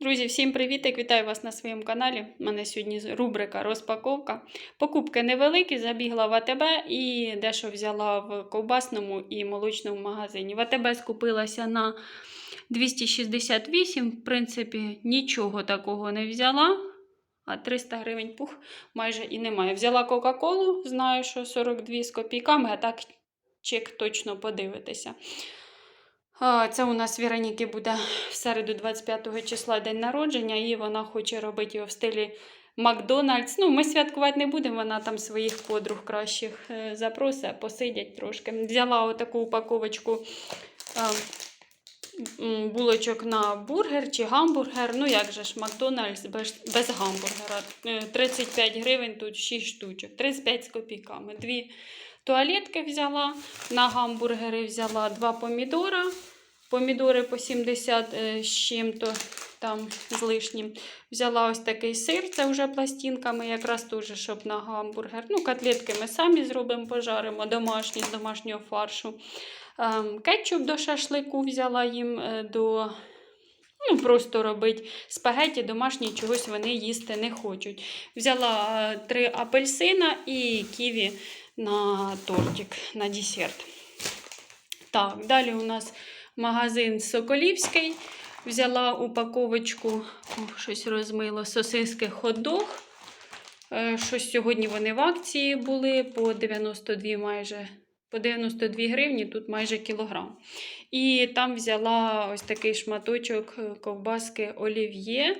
Друзі, всім привітик! Вітаю вас на своєму каналі. У мене сьогодні рубрика розпаковка. Покупки невеликі, забігла в АТБ і дещо взяла в ковбасному і молочному магазині. В АТБ скупилася на 268, в принципі, нічого такого не взяла. А 300 гривень пух майже і немає. Взяла Кока-Колу, знаю, що 42 з копійками, а так чек точно подивитися. Це у нас Віроніки буде в середу 25 числа день народження, і вона хоче робити його в стилі Макдональдс. Ну, ми святкувати не будемо, вона там своїх подруг кращих е, запросить, посидять трошки. Взяла отаку упаковочку е, м, булочок на бургер чи гамбургер. Ну, як же ж, Макдональдс без, без гамбургера. Е, 35 гривень тут 6 штучок, 35 з копійками. Дві туалетки взяла, на гамбургери взяла два помідора. Помідори по 70 е, з чим-то там з лишнім. Взяла ось такий сир, це вже пластинками, якраз теж, щоб на гамбургер. Ну, котлетки ми самі зробимо, пожаримо, домашні з домашнього фаршу. Ем, кетчуп до шашлику взяла їм е, до. Ну, просто робити спагеті домашні, чогось вони їсти не хочуть. Взяла е, три апельсина і ківі на тортик, на десерт. Так, далі у нас магазин Соколівський. Взяла упаковочку, ох, щось розмило, сосиски хот-дог. Е, Щось сьогодні вони в акції були по 92 майже. По 92 гривні, тут майже кілограм. І там взяла ось такий шматочок е, ковбаски олів'є.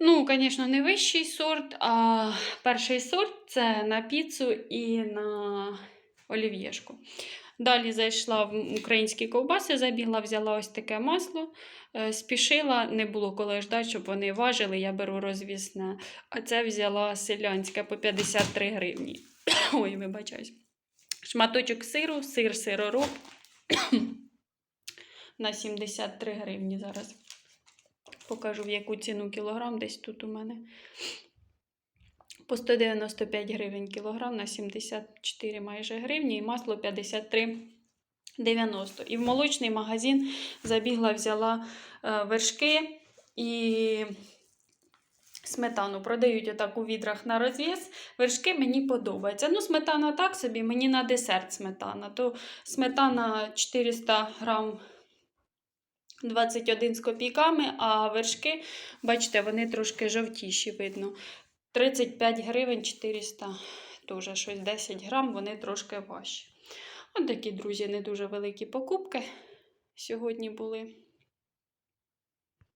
Ну, звісно, не вищий сорт, а перший сорт це на піцу і на олів'єшку. Далі зайшла в українські ковбаси, забігла, взяла ось таке масло, е, спішила, не було коли ждати, щоб вони важили, я беру розвісне. А це взяла селянське по 53 гривні. Ой, вибачаюсь. Шматочок сиру, сир сиророб на 73 гривні зараз. Покажу, в яку ціну кілограм десь тут у мене. По 195 гривень кілограм на 74 майже гривні і масло 53,90. І в молочний магазин забігла, взяла е, вершки і сметану. Продають отак у відрах на розв'яз. Вершки мені подобаються. Ну, сметана так собі, мені на десерт сметана. То сметана 400 грам 21 з копійками, а вершки, бачите, вони трошки жовтіші, видно. 35 гривень 400, теж щось 10 грам, вони трошки важчі. От такі, друзі, не дуже великі покупки сьогодні були.